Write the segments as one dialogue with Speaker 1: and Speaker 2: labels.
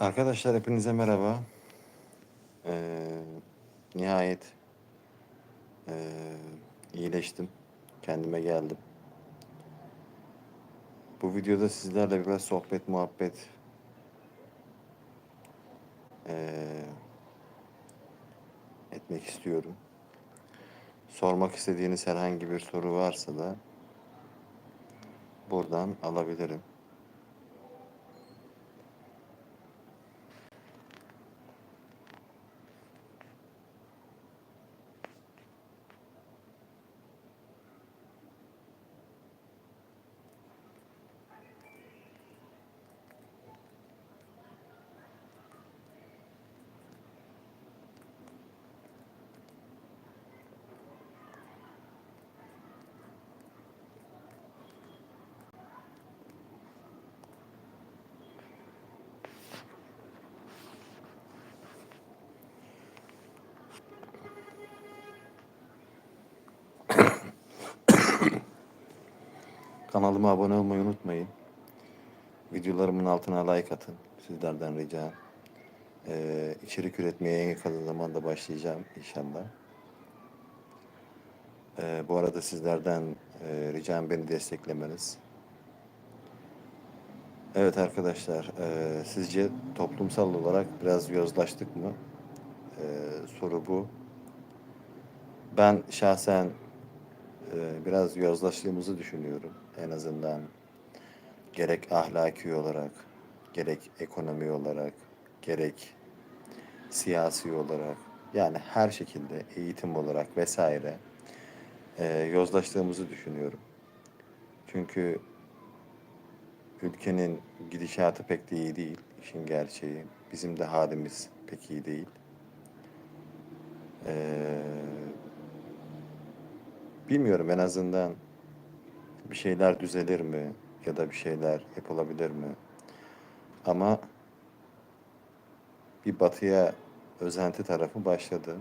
Speaker 1: Arkadaşlar hepinize merhaba. Ee, nihayet ee, iyileştim. Kendime geldim. Bu videoda sizlerle biraz sohbet muhabbet ee, etmek istiyorum. Sormak istediğiniz herhangi bir soru varsa da buradan alabilirim. Kanalıma abone olmayı unutmayın. Videolarımın altına like atın. Sizlerden ricam. Ee, içerik üretmeye en yakın zamanda başlayacağım inşallah. Ee, bu arada sizlerden e, ricam beni desteklemeniz. Evet arkadaşlar, e, sizce toplumsal olarak biraz yozlaştık mı? E, soru bu. Ben şahsen e, biraz yozlaştığımızı düşünüyorum. En azından gerek ahlaki olarak, gerek ekonomi olarak, gerek siyasi olarak, yani her şekilde eğitim olarak vesaire e, yozlaştığımızı düşünüyorum. Çünkü ülkenin gidişatı pek de iyi değil, işin gerçeği. Bizim de halimiz pek iyi değil. Ee, bilmiyorum en azından bir şeyler düzelir mi ya da bir şeyler yapılabilir mi? Ama bir batıya özenti tarafı başladı.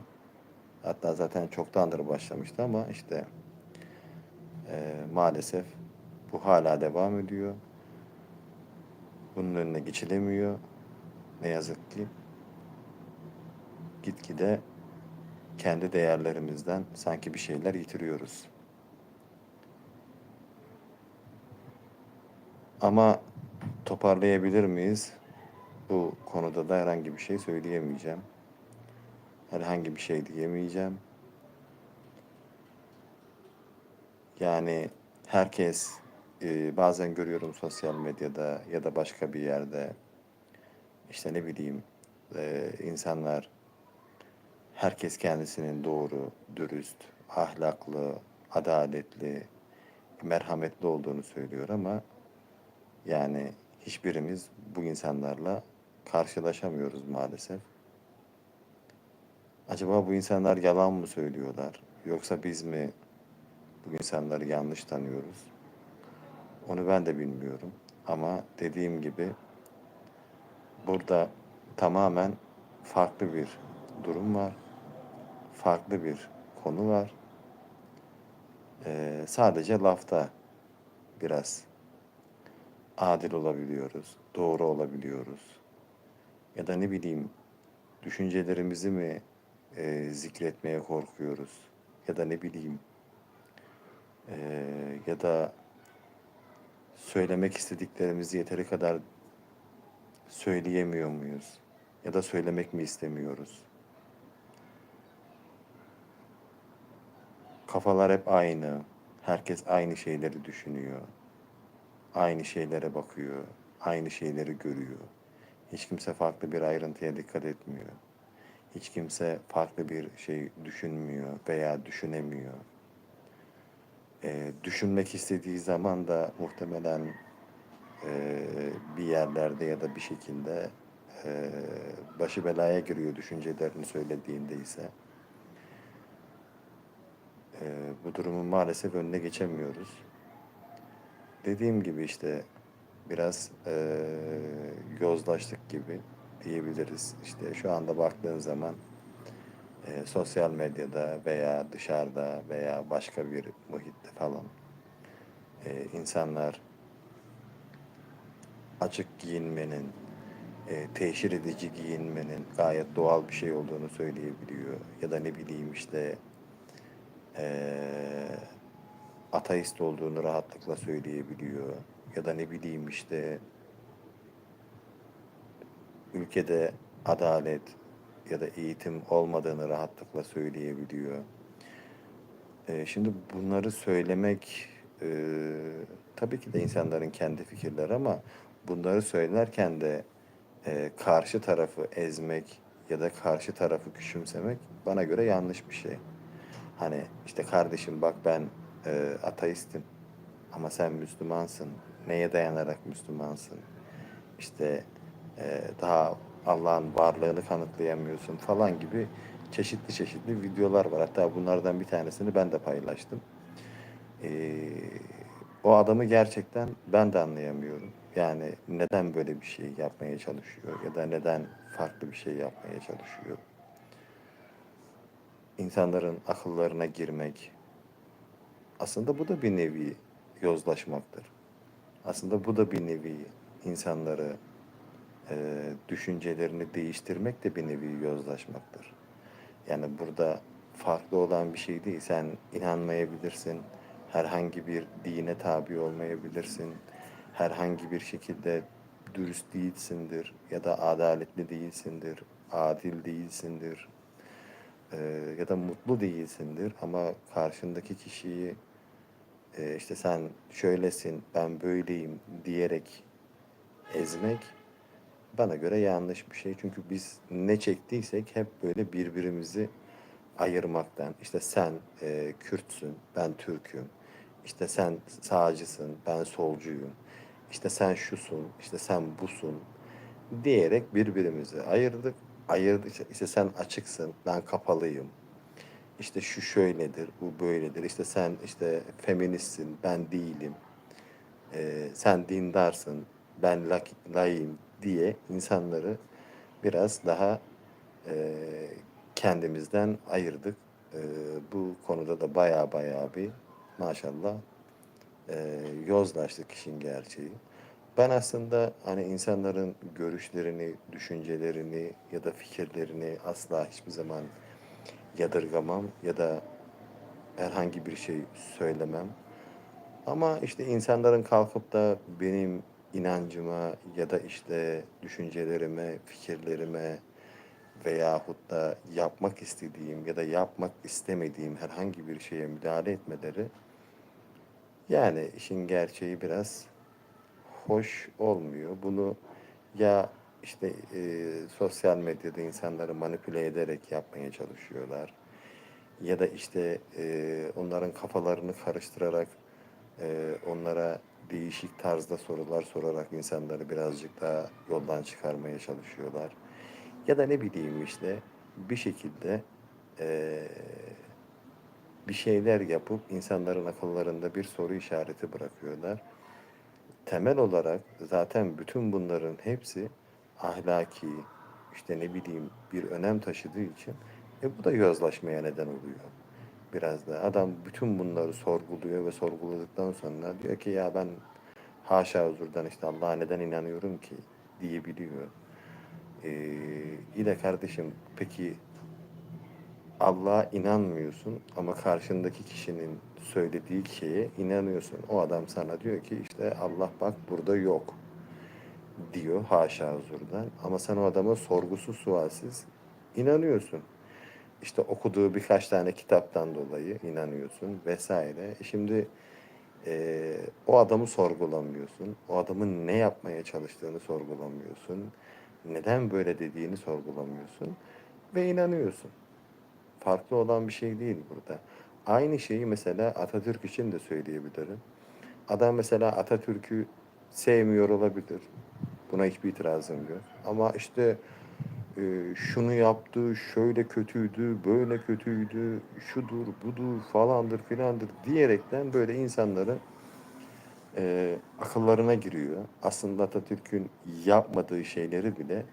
Speaker 1: Hatta zaten çoktandır başlamıştı ama işte e, maalesef bu hala devam ediyor. Bunun önüne geçilemiyor. Ne yazık ki gitgide kendi değerlerimizden sanki bir şeyler yitiriyoruz. Ama toparlayabilir miyiz? Bu konuda da herhangi bir şey söyleyemeyeceğim. Herhangi bir şey diyemeyeceğim. Yani herkes e, bazen görüyorum sosyal medyada ya da başka bir yerde işte ne bileyim e, insanlar herkes kendisinin doğru, dürüst, ahlaklı, adaletli, merhametli olduğunu söylüyor ama yani hiçbirimiz bu insanlarla karşılaşamıyoruz maalesef. Acaba bu insanlar yalan mı söylüyorlar? Yoksa biz mi bu insanları yanlış tanıyoruz? Onu ben de bilmiyorum. Ama dediğim gibi burada tamamen farklı bir durum var. Farklı bir konu var. Ee, sadece lafta biraz adil olabiliyoruz, doğru olabiliyoruz. Ya da ne bileyim düşüncelerimizi mi e, zikretmeye korkuyoruz? Ya da ne bileyim e, ya da söylemek istediklerimizi yeteri kadar söyleyemiyor muyuz? Ya da söylemek mi istemiyoruz? Kafalar hep aynı. Herkes aynı şeyleri düşünüyor. Aynı şeylere bakıyor. Aynı şeyleri görüyor. Hiç kimse farklı bir ayrıntıya dikkat etmiyor. Hiç kimse farklı bir şey düşünmüyor veya düşünemiyor. Ee, düşünmek istediği zaman da muhtemelen e, bir yerlerde ya da bir şekilde e, başı belaya giriyor düşüncelerini söylediğinde ise. E, bu durumun maalesef önüne geçemiyoruz. Dediğim gibi işte biraz e, yozlaştık gibi diyebiliriz. İşte şu anda baktığın zaman e, sosyal medyada veya dışarıda veya başka bir muhitte falan e, insanlar açık giyinmenin, e, teşhir edici giyinmenin gayet doğal bir şey olduğunu söyleyebiliyor. Ya da ne bileyim işte e, ateist olduğunu rahatlıkla söyleyebiliyor. Ya da ne bileyim işte ülkede adalet ya da eğitim olmadığını rahatlıkla söyleyebiliyor. Ee, şimdi bunları söylemek e, tabii ki de insanların kendi fikirleri ama bunları söylerken de e, karşı tarafı ezmek ya da karşı tarafı küçümsemek bana göre yanlış bir şey. Hani işte kardeşim bak ben e, ateistim ama sen Müslümansın. Neye dayanarak Müslümansın? İşte e, daha Allah'ın varlığını kanıtlayamıyorsun falan gibi çeşitli çeşitli videolar var. Hatta bunlardan bir tanesini ben de paylaştım. E, o adamı gerçekten ben de anlayamıyorum. Yani neden böyle bir şey yapmaya çalışıyor ya da neden farklı bir şey yapmaya çalışıyor. İnsanların akıllarına girmek aslında bu da bir nevi yozlaşmaktır. Aslında bu da bir nevi insanları e, düşüncelerini değiştirmek de bir nevi yozlaşmaktır. Yani burada farklı olan bir şey değil. Sen inanmayabilirsin, herhangi bir dine tabi olmayabilirsin, herhangi bir şekilde dürüst değilsindir ya da adaletli değilsindir, adil değilsindir e, ya da mutlu değilsindir ama karşındaki kişiyi e, işte sen şöylesin, ben böyleyim diyerek ezmek bana göre yanlış bir şey. Çünkü biz ne çektiysek hep böyle birbirimizi ayırmaktan. İşte sen e, Kürtsün, ben Türk'üm. İşte sen sağcısın, ben solcuyum. İşte sen şusun, işte sen busun diyerek birbirimizi ayırdık. Ayırdık. İşte, işte sen açıksın, ben kapalıyım. İşte şu şöyledir, bu böyledir. İşte sen işte feministsin, ben değilim. Ee, sen dindarsın, ben lak, layığım diye insanları biraz daha e, kendimizden ayırdık. E, bu konuda da baya baya bir maşallah e, yozlaştık işin gerçeği. Ben aslında hani insanların görüşlerini, düşüncelerini ya da fikirlerini asla hiçbir zaman yadırgamam ya da herhangi bir şey söylemem. Ama işte insanların kalkıp da benim inancıma ya da işte düşüncelerime, fikirlerime veyahut da yapmak istediğim ya da yapmak istemediğim herhangi bir şeye müdahale etmeleri yani işin gerçeği biraz hoş olmuyor. Bunu ya işte e, sosyal medyada insanları manipüle ederek yapmaya çalışıyorlar. Ya da işte e, onların kafalarını karıştırarak e, onlara değişik tarzda sorular sorarak insanları birazcık daha yoldan çıkarmaya çalışıyorlar. Ya da ne bileyim işte bir şekilde e, bir şeyler yapıp insanların akıllarında bir soru işareti bırakıyorlar. Temel olarak zaten bütün bunların hepsi ahlaki, işte ne bileyim bir önem taşıdığı için e bu da yozlaşmaya neden oluyor. Biraz da adam bütün bunları sorguluyor ve sorguladıktan sonra diyor ki ya ben haşa huzurdan işte Allah'a neden inanıyorum ki diyebiliyor. Ee, de kardeşim peki Allah'a inanmıyorsun ama karşındaki kişinin söylediği şeye inanıyorsun. O adam sana diyor ki işte Allah bak burada yok diyor haşa huzurdan. Ama sen o adama sorgusuz sualsiz inanıyorsun. İşte okuduğu birkaç tane kitaptan dolayı inanıyorsun vesaire. E Şimdi e, o adamı sorgulamıyorsun. O adamın ne yapmaya çalıştığını sorgulamıyorsun. Neden böyle dediğini sorgulamıyorsun. Ve inanıyorsun. Farklı olan bir şey değil burada. Aynı şeyi mesela Atatürk için de söyleyebilirim. Adam mesela Atatürk'ü sevmiyor olabilir. Buna hiçbir itirazım yok. Ama işte e, şunu yaptı, şöyle kötüydü, böyle kötüydü, şudur, budur falandır filandır diyerekten böyle insanları e, akıllarına giriyor. Aslında Atatürk'ün yapmadığı şeyleri bile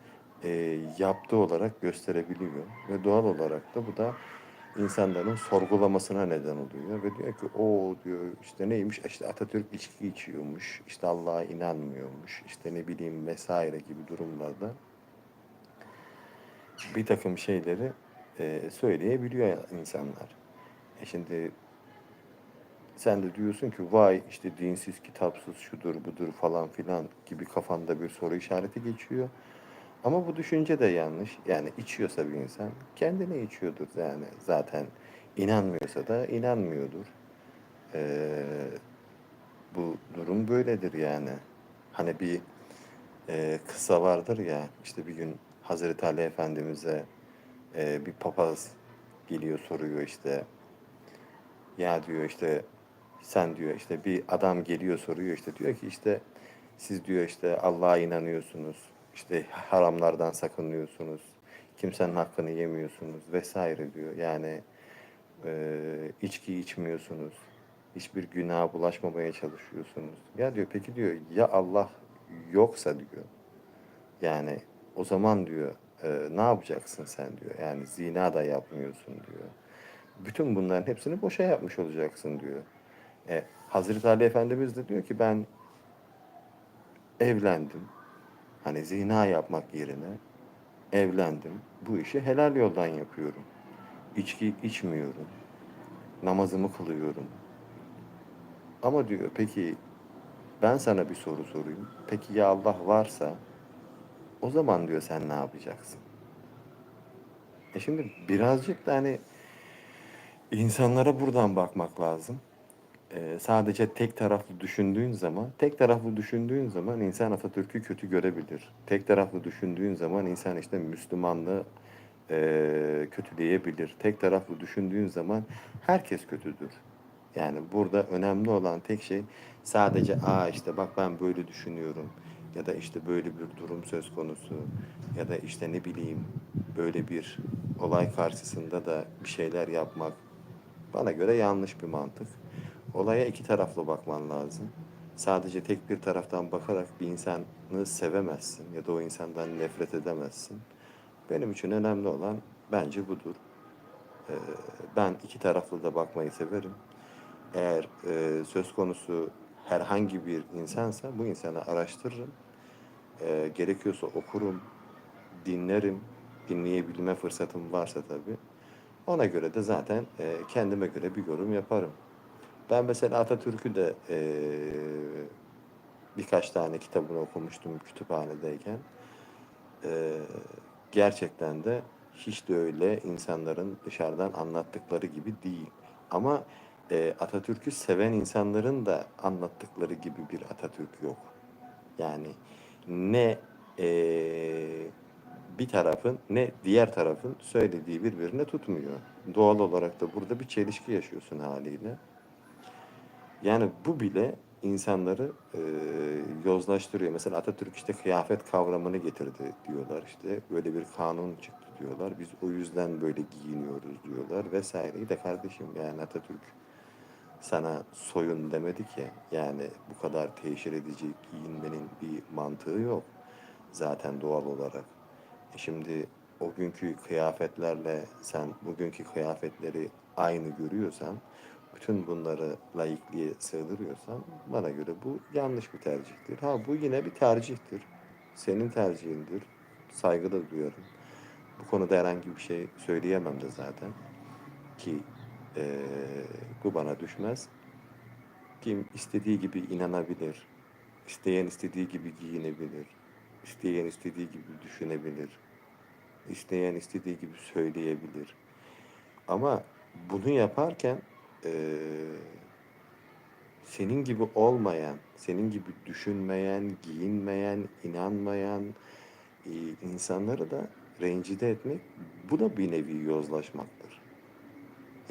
Speaker 1: e, yaptığı olarak gösterebiliyor. Ve doğal olarak da bu da insanların sorgulamasına neden oluyor. Ve diyor ki o diyor işte neymiş işte Atatürk içki içiyormuş, işte Allah'a inanmıyormuş, işte ne bileyim vesaire gibi durumlarda bir takım şeyleri e, söyleyebiliyor insanlar. E şimdi sen de diyorsun ki vay işte dinsiz, kitapsız, şudur budur falan filan gibi kafanda bir soru işareti geçiyor. Ama bu düşünce de yanlış. Yani içiyorsa bir insan kendine içiyordur yani zaten. inanmıyorsa da inanmıyordur. Ee, bu durum böyledir yani. Hani bir e, kısa vardır ya işte bir gün Hazreti Ali Efendimiz'e e, bir papaz geliyor soruyor işte ya diyor işte sen diyor işte bir adam geliyor soruyor işte diyor ki işte siz diyor işte Allah'a inanıyorsunuz. İşte haramlardan sakınıyorsunuz. Kimsenin hakkını yemiyorsunuz vesaire diyor. Yani e, içki içmiyorsunuz. Hiçbir günaha bulaşmamaya çalışıyorsunuz. Ya diyor peki diyor ya Allah yoksa diyor. Yani o zaman diyor e, ne yapacaksın sen diyor. Yani zina da yapmıyorsun diyor. Bütün bunların hepsini boşa yapmış olacaksın diyor. E, Hazreti Ali Efendimiz de diyor ki ben evlendim. Hani zina yapmak yerine evlendim. Bu işi helal yoldan yapıyorum. İçki içmiyorum. Namazımı kılıyorum. Ama diyor peki ben sana bir soru sorayım. Peki ya Allah varsa o zaman diyor sen ne yapacaksın? E şimdi birazcık da hani insanlara buradan bakmak lazım. Ee, sadece tek taraflı düşündüğün zaman, tek taraflı düşündüğün zaman insan Atatürk'ü kötü görebilir. Tek taraflı düşündüğün zaman insan işte Müslümanlığı e, kötüleyebilir. Tek taraflı düşündüğün zaman herkes kötüdür. Yani burada önemli olan tek şey sadece aa işte bak ben böyle düşünüyorum ya da işte böyle bir durum söz konusu ya da işte ne bileyim böyle bir olay karşısında da bir şeyler yapmak bana göre yanlış bir mantık. Olaya iki taraflı bakman lazım. Sadece tek bir taraftan bakarak bir insanı sevemezsin ya da o insandan nefret edemezsin. Benim için önemli olan bence budur. Ee, ben iki taraflı da bakmayı severim. Eğer e, söz konusu herhangi bir insansa bu insanı araştırırım. Ee, gerekiyorsa okurum, dinlerim, dinleyebilme fırsatım varsa tabii. Ona göre de zaten e, kendime göre bir yorum yaparım. Ben mesela Atatürk'ü de e, birkaç tane kitabını okumuştum kütüphanedeyken. E, gerçekten de hiç de öyle insanların dışarıdan anlattıkları gibi değil. Ama e, Atatürk'ü seven insanların da anlattıkları gibi bir Atatürk yok. Yani ne e, bir tarafın ne diğer tarafın söylediği birbirine tutmuyor. Doğal olarak da burada bir çelişki yaşıyorsun haliyle. Yani bu bile insanları e, yozlaştırıyor. Mesela Atatürk işte kıyafet kavramını getirdi diyorlar işte. Böyle bir kanun çıktı diyorlar. Biz o yüzden böyle giyiniyoruz diyorlar vesaire. De kardeşim yani Atatürk sana soyun demedi ki. Yani bu kadar teşhir edici giyinmenin bir mantığı yok. Zaten doğal olarak. E şimdi o günkü kıyafetlerle sen bugünkü kıyafetleri aynı görüyorsan bütün bunları laikliğe sığdırıyorsan bana göre bu yanlış bir tercihtir. Ha bu yine bir tercihtir. Senin tercihindir. Saygı da duyuyorum. Bu konuda herhangi bir şey söyleyemem de zaten. Ki eee, bu bana düşmez. Kim istediği gibi inanabilir. İsteyen istediği gibi giyinebilir. İsteyen istediği gibi düşünebilir. İsteyen istediği gibi söyleyebilir. Ama bunu yaparken eee, senin gibi olmayan, senin gibi düşünmeyen, giyinmeyen, inanmayan e, insanları da rencide etmek bu da bir nevi yozlaşmaktır.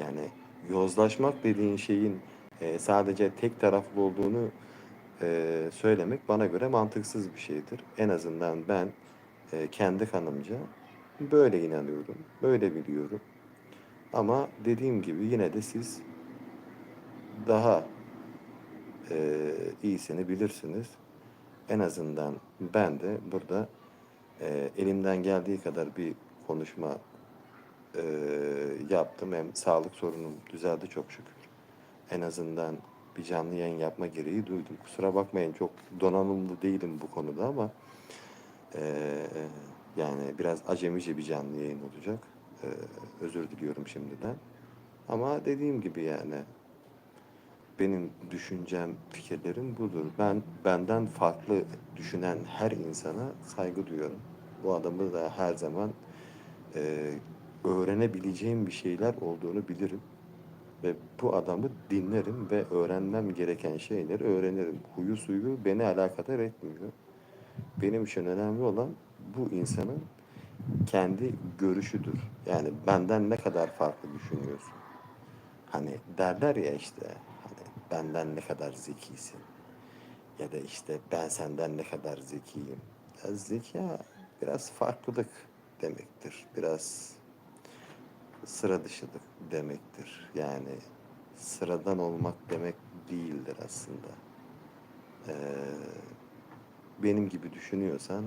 Speaker 1: Yani yozlaşmak dediğin şeyin e, sadece tek taraflı olduğunu e, söylemek bana göre mantıksız bir şeydir. En azından ben e, kendi kanımca böyle inanıyorum, böyle biliyorum. Ama dediğim gibi yine de siz daha e, iyisini bilirsiniz. En azından ben de burada e, elimden geldiği kadar bir konuşma e, yaptım hem sağlık sorunum düzeldi çok şükür. En azından bir canlı yayın yapma gereği duydum. Kusura bakmayın çok donanımlı değilim bu konuda ama e, yani biraz acemice bir canlı yayın olacak. E, özür diliyorum şimdiden. Ama dediğim gibi yani benim düşüncem, fikirlerim budur. Ben benden farklı düşünen her insana saygı duyuyorum. Bu adamı da her zaman e, öğrenebileceğim bir şeyler olduğunu bilirim. Ve bu adamı dinlerim ve öğrenmem gereken şeyleri öğrenirim. Huyu suyu beni alakadar etmiyor. Benim için önemli olan bu insanın kendi görüşüdür. Yani benden ne kadar farklı düşünüyorsun. Hani derler ya işte benden ne kadar zekisin ya da işte ben senden ne kadar zekiyim. Ya zeka biraz farklılık demektir. Biraz sıra dışılık demektir. Yani sıradan olmak demek değildir aslında. Ee, benim gibi düşünüyorsan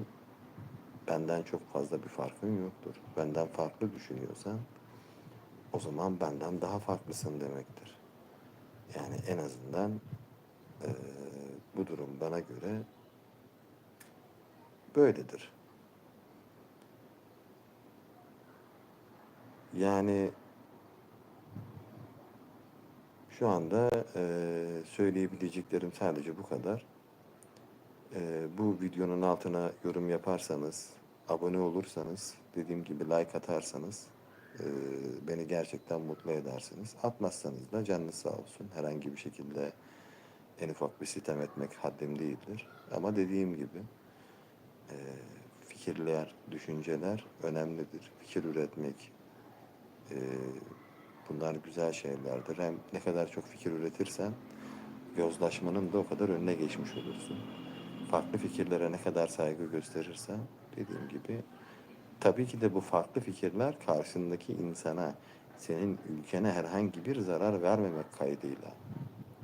Speaker 1: benden çok fazla bir farkın yoktur. Benden farklı düşünüyorsan o zaman benden daha farklısın demektir. Yani en azından eee, bu durum bana göre böyledir. Yani şu anda eee, söyleyebileceklerim sadece bu kadar. Eee, bu videonun altına yorum yaparsanız, abone olursanız, dediğim gibi like atarsanız beni gerçekten mutlu edersiniz. Atmazsanız da canınız sağ olsun. Herhangi bir şekilde en ufak bir sitem etmek haddim değildir. Ama dediğim gibi eee, fikirler, düşünceler önemlidir. Fikir üretmek, eee, bunlar güzel şeylerdir. Hem ne kadar çok fikir üretirsen yozlaşmanın da o kadar önüne geçmiş olursun. Farklı fikirlere ne kadar saygı gösterirsen dediğim gibi tabii ki de bu farklı fikirler karşındaki insana senin ülkene herhangi bir zarar vermemek kaydıyla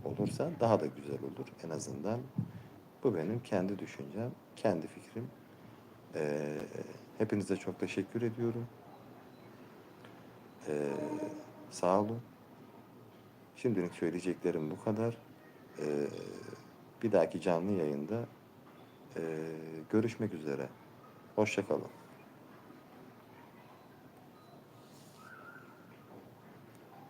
Speaker 1: olursa daha da güzel olur. En azından bu benim kendi düşüncem, kendi fikrim. Ee, hepinize çok teşekkür ediyorum. Ee, sağ olun. Şimdilik söyleyeceklerim bu kadar. Ee, bir dahaki canlı yayında ee, görüşmek üzere. Hoşçakalın.